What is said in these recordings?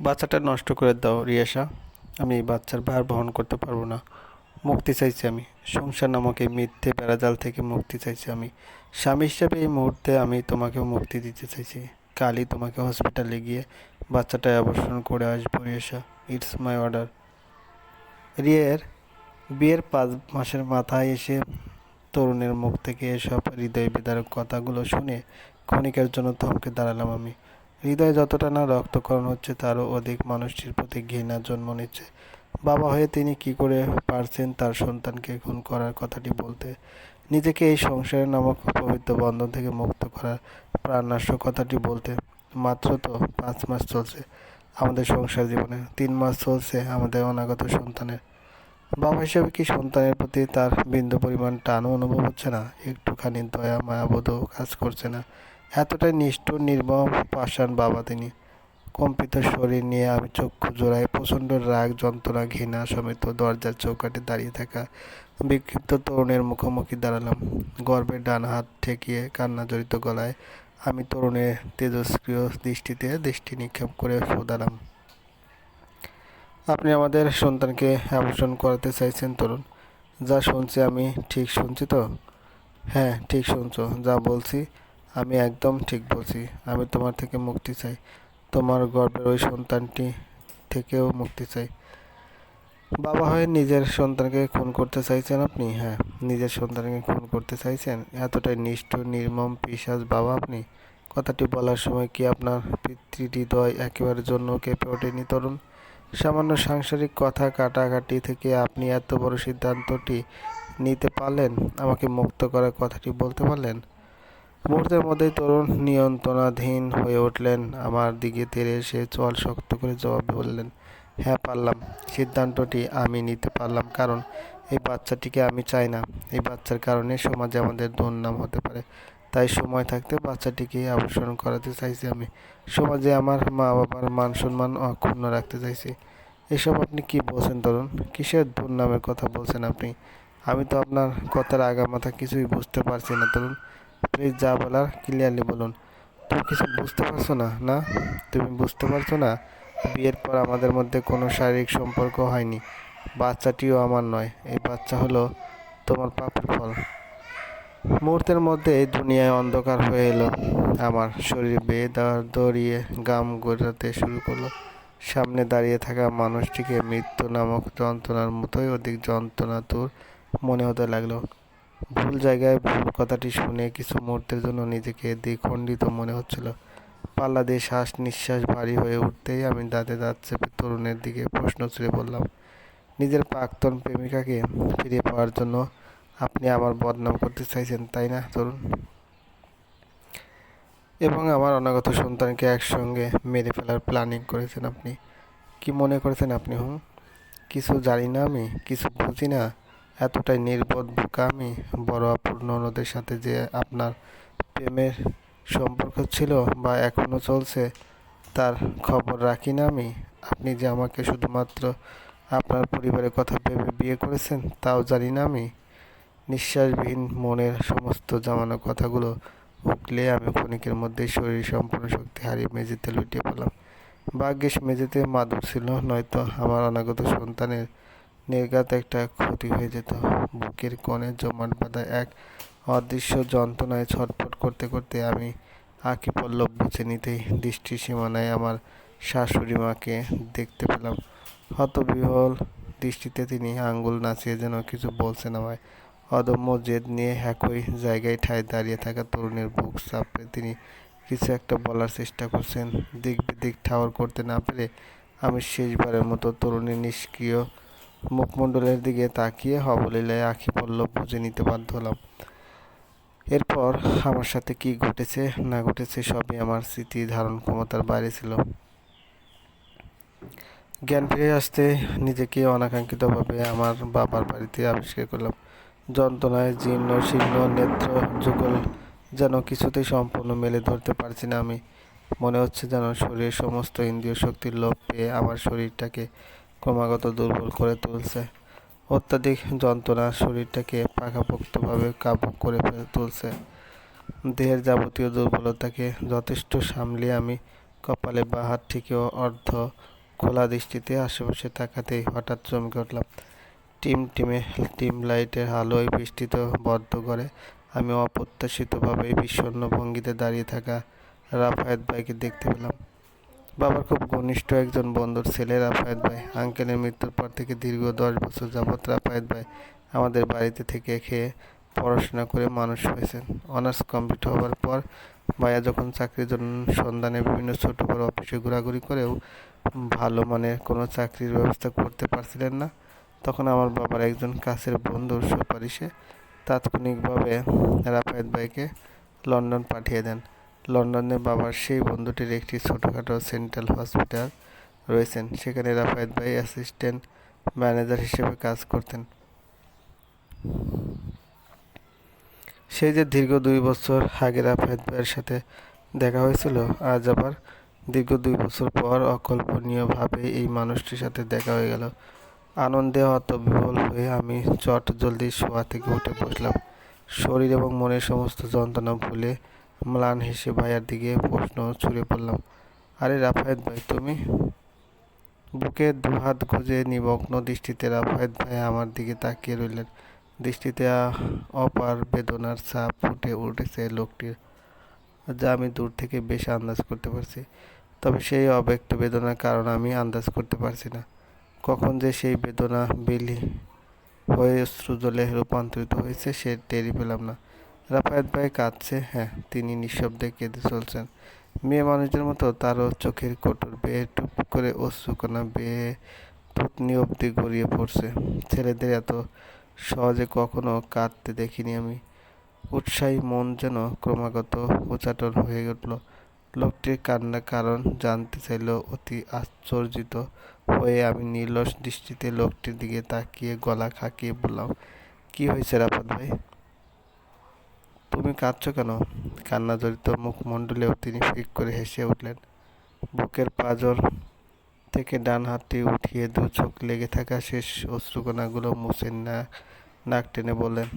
বাচ্চাটা নষ্ট করে দাও রিয়াসা আমি এই বাচ্চার ভার বহন করতে পারব না। মুক্তি চাইছি আমি। সংসার নামক এই মিথ্যে বেড়াজাল থেকে মুক্তি চাইছি আমি। স্বামী হিসেবে এই মুহূর্তে আমি তোমাকেও মুক্তি দিতে চাইছি। কালই তোমাকে হসপিটালে গিয়ে বাচ্চাটা অবসরণ করে আসব রিয়াসা ইটস মাই অর্ডার। রিয়ের বিয়ের পাঁচ মাসের মাথায় এসে তরুণের মুখ থেকে এসব হৃদয় বিদারক কথাগুলো শুনে ক্ষণিকের জন্য থমকে দাঁড়ালাম আমি। হৃদয় যতটা না রক্তকরণ হচ্ছে, তারও অধিক মানুষটির প্রতি ঘৃণা জন্ম নিচ্ছে। বাবা হয়ে তিনি কি করে পারছেন তার সন্তানকে খুন করার কথাটি বলতে? নিজেকে এই সংসারের নামক পবিত্র বন্ধন থেকে মুক্ত করার প্রাণনাশ্য কথাটি বলতে মাত্র তো পাঁচ মাস চলছে আমাদের সংসার জীবনে। তিন মাস চলছে আমাদের অনাগত সন্তানের। বাবা হিসেবে কি সন্তানের প্রতি তার বিন্দু পরিমাণ টানও অনুভব হচ্ছে না? একটুখানি দয়া, মায়াবোধও কাজ করছে না। এতটাই নিষ্ঠুর, নির্মম, পাষাণ বাবা তিনি। কম্পিত শরীর নিয়ে আমি চক্ষু জোড়ায় প্রচণ্ড রাগ, যন্ত্রণা, ঘৃণা সমেত দরজার চৌকাঠে দাঁড়িয়ে থাকা বিক্ষিপ্ত তরুণের মুখোমুখি দাঁড়ালাম। গর্বের ডান হাত ঠেকিয়ে কান্না জড়িত গলায় আমি তরুণের তেজস্ক্রিয় দৃষ্টিতে দৃষ্টি নিক্ষেপ করে শোধালাম, আপনি আমাদের সন্তানকে অ্যাবর্ষণ করাতে চাইছেন, তরুণ। যা শুনছি আমি ঠিক শুনছি তো? হ্যাঁ ঠিক শুনছো, যা বলছি আমি একদম ঠিক বলছি। আমি তোমার থেকে মুক্তি চাই। তোমার গর্বের ওই সন্তানটি থেকেও মুক্তি চাই। বাবা হয়ে নিজের সন্তানকে খুন করতে চাইছেন আপনি? হ্যাঁ নিজের সন্তানকে খুন করতে চাইছেন? এতটাই নিষ্ঠুর, নির্মম পিসাজ বাবা আপনি? কথাটি বলার সময় কি আপনার পিতৃহৃদয় একেবারে জন্য কেঁপে ওঠেনি তরুণ? সামান্য সাংসারিক কথা কাটাকাটি থেকে আপনি এত বড় সিদ্ধান্তটি নিতে পারলেন? আমাকে মুক্ত করার কথাটি বলতে পারলেন? মুহূর্তের মধ্যেই তরুণ নিয়ন্ত্রণাধীন হয়ে উঠলেন। আমার দিকে তেড়ে এসে চল শক্ত করে জবাব বললেন হ্যাঁ পারলাম। সিদ্ধান্তটি আমি নিতে পারলাম, কারণ এই বাচ্চাটিকে আমি চাই না। এই বাচ্চার কারণে সমাজে আমাদের দুর্নাম হতে পারে। তাই সময় থাকতে বাচ্চাটিকে আবর্ষণ করাতে চাইছি আমি। সমাজে আমার মা বাবার মান সম্মান অক্ষুণ্ণ রাখতে চাইছি। এসব আপনি কি বলছেন তরুণ? কিসের দুর্নামের কথা বলছেন আপনি? আমি তো আপনার কথার আগামাথা কিছুই বুঝতে পারছি না তরুণ। প্লিজ যা বলার ক্লিয়ারলি বলুন। তুমি কিছু বুঝতে পারছ না না? তুমি বুঝতে পারছ না? বিয়ের পর আমাদের মধ্যে কোনো শারীরিক সম্পর্ক হয়নি। বাচ্চাটিও আমার নয়, এই বাচ্চা হলো তোমার পাপের ফল। মুহূর্তের মধ্যে দুনিয়ায় অন্ধকার হয়ে এলো আমার। শরীর বেয়ে দাঁড় দড়িয়ে গাম গড়াতে শুরু করল। সামনে দাঁড়িয়ে থাকা মানুষটিকে মৃত্যু নামক যন্ত্রণার মতোই অধিক যন্ত্রণা তোর মনে হতে লাগল। ভুল জায়গায় ভুল কথাটি শুনে কিছু মুহূর্তের জন্য নিজেকে দ্বিখণ্ডিত মনে হচ্ছিল। পাল্লা দিয়ে শ্বাস নিঃশ্বাস ভারী হয়ে উঠতেই আমি দাঁতে দাঁত চেপে তরুণের দিকে প্রশ্ন ছুড়ে বললাম, নিজের প্রাক্তন প্রেমিকাকে ফিরে পাওয়ার জন্য আপনি আমার বদনাম করতে চাইছেন, তাই না, তরুণ? এবং আমার অনাগত সন্তানকে একসঙ্গে মেরে ফেলার প্ল্যানিং করেছেন আপনি। কি মনে করেছেন আপনি, হুম? কিছু জানি না আমি, কিছু বুঝি না এতটাই নির্বোধ বোকা আমি, বড় অপূর্ণ নদের সাথে যে আপনার প্রেমের সম্পর্ক ছিল বা এখনও চলছে, তার খবর রাখি না আমি। আপনি যে আমাকে শুধুমাত্র আপনার পরিবারের কথা ভেবে বিয়ে করেছেন, তাও জানি না আমি। নিঃশ্বাসবিহীন মনের সমস্ত জামানো কথাগুলো উঠলে আমি ক্ষণিকের মধ্যেই শরীর সম্পূর্ণ শক্তি হারিয়ে মেঝেতে লুটিয়ে পড়লাম। ভাগ্যিস মেঝেতে মাদুর ছিল, নয়তো আমার অনাগত সন্তানের নির্ঘাত একটা ক্ষতি হয়ে যেত। বুকের কোণে জমাট বাঁধা এক অদৃশ্য যন্ত্রণায় ছটফট করতে করতে আমি আঁকি পল্লব বুঝে নিতেই দৃষ্টির সীমানায় আমার শাশুড়ি মাকে দেখতে পেলাম। হতবিহল দৃষ্টিতে তিনি আঙ্গুল নাচিয়ে যেন কিছু বলছেন আমায়। অদম্য জেদ নিয়ে একই জায়গায় ঠায় দাঁড়িয়ে থাকা তরুণের বুক চাপড়ে তিনি কিছু একটা বলার চেষ্টা করছেন। দিক বিদিক ঠাওর করতে না পেরে আমি শেষবারের মতো তরুণী নিষ্ক্রিয় মুখমণ্ডলের দিকে তাকিয়ে হবলীলায় আখি পল্লব বুঝে নিতে বাধ্য হলাম। এরপর আমার সাথে কি ঘটেছে না ঘটেছে সবই আমার স্মৃতি ধারণ ক্ষমতার বাইরে ছিল। জ্ঞান ফিরে আসতে নিজেকে অনাকাঙ্ক্ষিতভাবে আমার বাবার বাড়িতে আবিষ্কার করলাম। যন্ত্রণায় জীর্ণ, শীর্ণ, নেত্র, যুগল যেন কিছুতেই সম্পূর্ণ মেলে ধরতে পারছি না আমি। মনে হচ্ছে যেন শরীরের সমস্ত ইন্দ্রিয় শক্তির লোভ পেয়ে আমার শরীরটাকে ক্রমাগত দুর্বল করে তুলছে। অত্যাধিক যন্ত্রণা শরীরটাকে পাকাপোক্তভাবে কাবু করে ফেলে তুলছে। দেহের যাবতীয় দুর্বলতাকে যথেষ্ট সামলিয়ে আমি কপালে বা হাত থেকেও অর্ধ খোলা দৃষ্টিতে আশেপাশে তাকাতেই হঠাৎ চমকে উঠলাম। টিম টিমে টিম লাইটের আলোয় বৃষ্টিত বদ্ধ করে আমি অপ্রত্যাশিতভাবে বিষণ্ণ ভঙ্গিতে দাঁড়িয়ে থাকা রাফায়েত ভাইকে দেখতে পেলাম। বাবার খুব ঘনিষ্ঠ একজন বন্ধুর ছেলে রাফায়েত ভাই। আঙ্কেলের মৃত্যুর পর থেকে দীর্ঘ দশ বছর যাবৎ রাফায়েত ভাই আমাদের বাড়িতে থেকে খেয়ে পড়াশোনা করে মানুষ হয়েছেন। অনার্স কমপ্লিট হওয়ার পর ভাইয়া যখন চাকরির জন্য সন্ধানে বিভিন্ন ছোট বড় অফিসে ঘোরাঘুরি করেও ভালো মানের কোনো চাকরির ব্যবস্থা করতে পারছিলেন না, তখন আমার বাবার একজন কাছের বন্ধুর সুপারিশে তাৎক্ষণিকভাবে রাফায়েত ভাইকে লন্ডন পাঠিয়ে দেন। লন্ডনে বাবার সেই বন্ধুটির একটি ছোটোখাটো সেন্ট্রাল হসপিটাল রয়েছেন। সেখানে রাফায়েত ভাই অ্যাসিস্ট্যান্ট ম্যানেজার হিসেবে কাজ করতেন। সেই যে দীর্ঘ দুই বছর আগে রাফায়েত ভাইয়ের সাথে দেখা হয়েছিল, আজ আবার দীর্ঘ দুই বছর পর অকল্পনীয়ভাবে এই মানুষটির সাথে দেখা হয়ে গেল। আনন্দে হতবিহ্বল হয়ে আমি চট জলদি শোয়া থেকে উঠে বসলাম। শরীর এবং মনের সমস্ত যন্ত্রণা ভুলে ম্লান হেসে ভাইয়ার দিকে প্রশ্ন ছুড়ে পড়লাম। আরে রাফায়েত ভাই, তুমি? বুকে দুহাত খুঁজে নিমগ্ন দৃষ্টিতে রাফায়েত ভাই আমার দিকে তাকিয়ে রইলেন। দৃষ্টিতে অপার বেদনার ছাপ ফুটে উঠেছে লোকটির, যা আমি দূর থেকে বেশ আন্দাজ করতে পারছি। তবে সেই অব্যক্ত বেদনার কারণ আমি আন্দাজ করতে পারছি না। কখন যে সেই বেদনা বিলি হয়ে শ্রুজলে রূপান্তরিত হয়েছে সে টেরই পেলাম না। রাফায়েত ভাই কাঁদছে হ্যাঁ তিনি নিঃশব্দে কেঁদে চলছেন। মেয়ে মানুষের মতো তারও চোখের কোটর বেয়ে টুপ করে অশ্রুকণা বেয়ে থুতনি অবধি গড়িয়ে পড়ছে। ছেলেদের এত সহজে কখনো কাঁদতে দেখিনি আমি। উৎসাহী মন যেন ক্রমাগত উচাটন হয়ে উঠল। লোকটির কান্নার কারণ জানতে চাইল অতি আশ্চর্যিত হয়ে আমি নির্লস দৃষ্টিতে লোকটির দিকে তাকিয়ে গলা খাকিয়ে বললাম, কি হয়েছে রাফাত ভাই? তুমি কাঁদছো কেন? কান্না জড়িত মুখমণ্ডলেও তিনি ফিক করে হেসে উঠলেন। বুকের পাঁজর থেকে ডান হাতটি উঠিয়ে দু চোখ লেগে থাকা শেষ অশ্রুকণাগুলো মুছে না, নাক টেনে বললেন,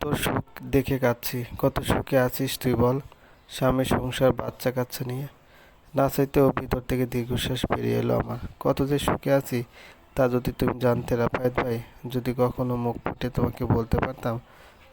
তোর সুখ দেখে কাঁদছি। কত সুখে আছিস তুই বল। স্বামী সংসার, বাচ্চা কাচ্চা নিয়ে। না চাইতেও ভিতর থেকে দীর্ঘশ্বাস বেরিয়ে এলো আমার। কত যে সুখে আছি তা যদি তুমি জানতে রাফায়েত ভাই, যদি কখনো মুখ ফুটে তোমাকে বলতে পারতাম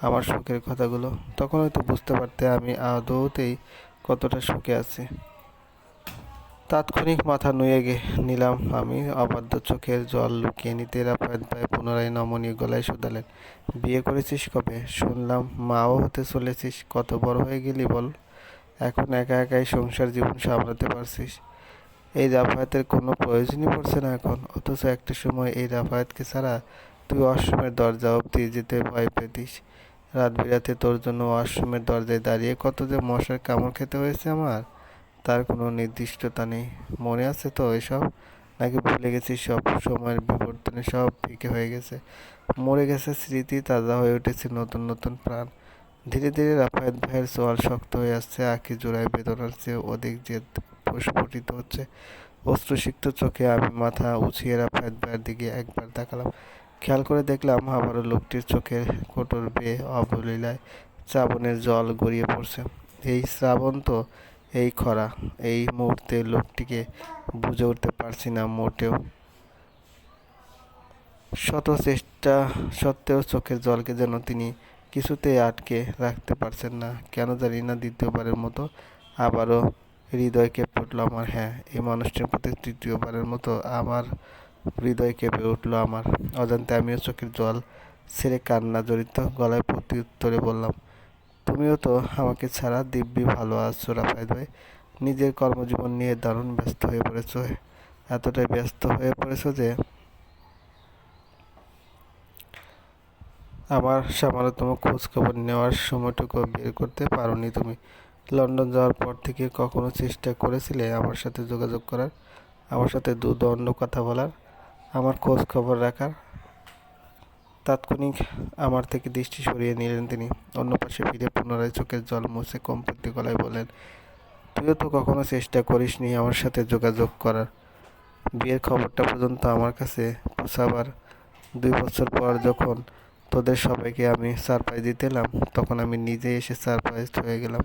আমার সুখের কথাগুলো। তখন হয়তো বুঝতে পারতে আমি আদৌতেই কতটা সুখে আছি। তাৎক্ষণিক মাথা নুয়ে নিলাম আমি। অবাধ্য চোখের জল লুকিয়ে নিতে রাফায়েত ভাই পুনরায় নমনীয় গলায় শুধালেন। বিয়ে করেছিস কবে? শুনলাম মাও হতে চলেছিস। কত বড় হয়ে গেলি বল। এখন একা একাই সংসার জীবন সামলাতে পারছিস। এই রাফায়াতের কোনো প্রয়োজনই পড়ছে না এখন। অথচ একটা সময় এই রাফায়াতকে ছাড়া তুই ওয়াশরুমের দরজা অবধি যেতে ভয় পেতিস। রাত বিরাতে তোর জন্য ওয়াশরুমের দরজায় দাঁড়িয়ে কত যে মশার কামড় খেতে হয়েছে আমার। তার কোনো নির্দিষ্টতা নেই। মনে আছে তো এসব? নাকি ভুলে গেছি সব সময়ের বিবর্তনে সব ফিকে হয়ে গেছে? মরে গেছে স্মৃতি, তাজা হয়ে উঠেছে নতুন নতুন প্রাণ। ধীরে ধীরে রাফায়েত ভাইয়ের সোয়াল শক্ত হয়ে আসছে আঁকি জোড়ায় বেদনার চেয়ে অধিক জেদ প্রস্ফুটিত হচ্ছে। অশ্রুসিক্ত চোখে আমি মাথা উছিয়ে রাফায়েত ভাইয়ের দিকে একবার তাকালাম। খেয়াল করে দেখলাম আবারও লোকটির চোখের কোটর বেয়ে অবলীলায় শ্রাবণের জল গড়িয়ে পড়ছে। এই শ্রাবণ তো এই খরা, এই মুহূর্তে লোকটিকে বুঝে উঠতে পারছি না মোটেও। শত চেষ্টা সত্ত্বেও চোখের জলকে যেন তিনি কিছুতেই আটকে রাখতে পারছেন না। কেন জানি না দ্বিতীয়বারের মতো আবারও হৃদয় কেঁপে উঠল আমার। হ্যাঁ এই মানুষটির প্রতি তৃতীয়বারের মতো আমার হৃদয় কেঁপে উঠল আমার। অজান্তে আমিও চোখের জল ছেড়ে কান্না জড়িত গলায় প্রতি উত্তরে বললাম, তুমিও তো আমাকে ছাড়া দিব্যি ভালো আছো রাফায়েত ভাই। নিজের কর্মজীবন নিয়ে দারুণ ব্যস্ত হয়ে পড়েছো। এতটাই ব্যস্ত হয়ে পড়েছো যে আমার সামান্যতম খোঁজ খবর নেওয়ার সময়টুকু বের করতে পারোনি তুমি। লন্ডন যাওয়ার পর থেকে কখনো চেষ্টা করেছিলে আমার সাথে যোগাযোগ করার? আমার সাথে দু দণ্ড কথা বলার? আমার খোঁজ খবর রাখার তাৎক্ষণিক আমার থেকে দৃষ্টি সরিয়ে নিলেন তিনি। অন্য পাশে ফিরে পুনরায় চোখের জল মুছে কম্পিত গলায় বলেন তুইও তো কখনো চেষ্টা করিসনি আমার সাথে যোগাযোগ করার। বিয়ের খবরটা পর্যন্ত আমার কাছে পৌঁছাবার দুই বছর পর যখন তোদের সবাইকে আমি সারপ্রাইজ দিতে এলাম, তখন আমি নিজে এসে সারপ্রাইজড হয়ে গেলাম।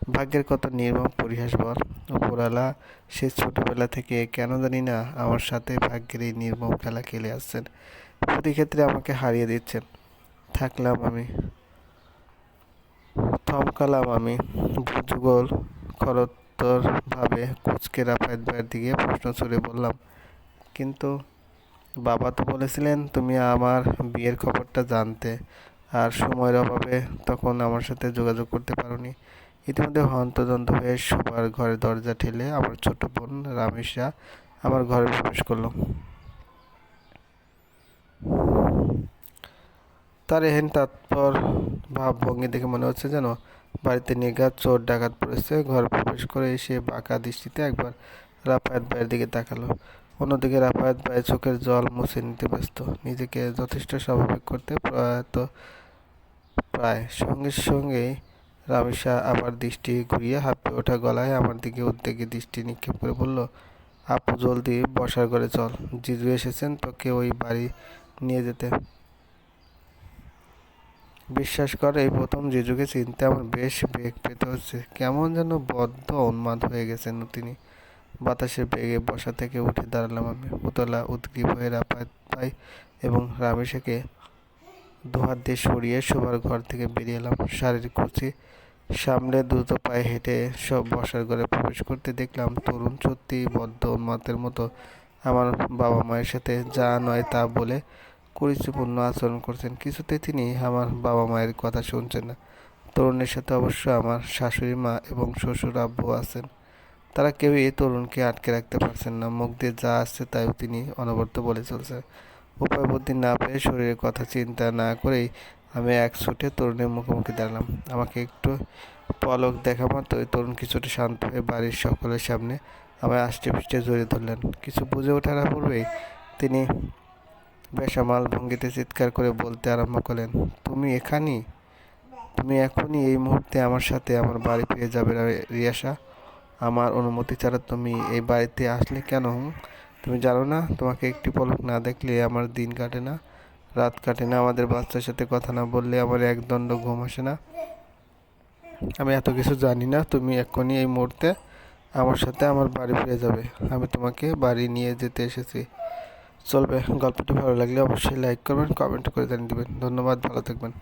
ভাগ্যের কত নির্মম পরিহাস বল উপরালা সে ছোটবেলা থেকে কেন জানি না আমার সাথে ভাগ্যের এই নির্মম খেলা খেলে আসছেন। প্রতি ক্ষেত্রে আমাকে হারিয়ে দিচ্ছেন। থাকলাম আমি। থমকালাম আমি। ভুজগোল খরত্তর ভাবে কুচকে রাফায়েত ভাইয়ের দিকে প্রশ্ন ছুড়ে বললাম, কিন্তু বাবা তো বলেছিলেন তুমি আমার বিয়ের খবরটা জানতে। আর সময়ের অভাবে তখন আমার সাথে যোগাযোগ করতে পারোনি। ইতিমধ্যে হন্তদন্ত হয়ে সবার ঘরের দরজা ঠেলে আমার ছোট বোন রামেশা আমার ঘরে প্রবেশ করল। তার এহেন তাৎপর ভাবভঙ্গি দেখে মনে হচ্ছে যেন বাড়িতে নিগাত চোর ডাকাত পড়েছে। ঘরে প্রবেশ করে এসে বাঁকা দৃষ্টিতে একবার রাফায়াত ভাইয়ের দিকে তাকালো। অন্যদিকে রাফায়াত ভাই চোখের জল মুছে নিতে ব্যস্ত। নিজেকে যথেষ্ট স্বাভাবিক করতে প্রয়াত প্রায় সঙ্গে সঙ্গেই রামিসা আবার দৃষ্টি ঘুরিয়ে হাঁপিয়ে ওঠা গলায় আমার দিকে উদ্বেগে দৃষ্টি নিক্ষেপ করে বলল, আপু, জলদি বসার ঘরে চল। জিজু এসেছেন তোকে ওই বাড়ি নিয়ে যেতে। বিশ্বাস কর, এই প্রথম জিজুকে চিনতে আমার বেশ বেগ পেতে হচ্ছে। কেমন যেন বদ্ধ উন্মাদ হয়ে গেছেন তিনি। বাতাসের বেগে বসা থেকে উঠে দাঁড়ালাম আমি। উতলা, উদ্গ্রীব হয়ে রাপাত পাই এবং রামেশাকে দুহাত দিয়ে সরিয়ে শোবার ঘর থেকে বেরিয়ে এলাম। শাড়ির কুচি সামনে দ্রুত পায়ে হেঁটে সব বসার ঘরে প্রবেশ করতে দেখলাম তরুণ সত্যি বদ্ধ উন্মাতের মতো। আমার বাবা মায়ের সাথে যা নয় তা বলে কুরুচিপূর্ণ আচরণ করছেন। কিছুতে তিনি আমার বাবা মায়ের কথা শুনছেন না। তরুণের সাথে অবশ্য আমার শাশুড়ি মা এবং শ্বশুর আব্বু আছেন। তারা কেউই তরুণকে আটকে রাখতে পারছেন না। মুখ দিয়ে যা আসছে তাইও তিনি অনবরত বলে চলছে উপায় বুদ্ধি না পেয়ে শরীরের কথা চিন্তা না করেই আমি এক ছুটে তরুণের মুখোমুখি দাঁড়ালাম। আমাকে একটু পলক দেখা মাত্রই তরুণ কিছুটা শান্ত হয়ে বাড়ির সকলের সামনে আমায় আষ্টে পৃষ্ঠে জড়িয়ে ধরলেন। কিছু বুঝে ওঠার পূর্বেই তিনি বেসামাল ভঙ্গিতে চিৎকার করে বলতে আরম্ভ করলেন, তুমি এখানেই তুমি এখনই এই মুহূর্তে আমার সাথে আমার বাড়ি পেয়ে যাবে রিয়াসা আমার অনুমতি ছাড়া তুমি এই বাড়িতে আসলে কেন তুমি জানো না, তোমাকে একটি পলক না দেখলে আমার দিন কাটে না। রাত কাটে না, আমাদের বাচ্চার সাথে কথা না বললে আমার একদণ্ড ঘুম আসে না। আমি এত কিছু জানি না, তুমি এক্ষুনি এই মুহূর্তে আমার সাথে আমার বাড়ি ফিরে যাবে। আমি তোমাকে বাড়ি নিয়ে যেতে এসেছি। চলবে, গল্পটি ভালো লাগলে অবশ্যই লাইক করবেন কমেন্ট করে জানিয়ে দেবেন। ধন্যবাদ, ভালো থাকবেন।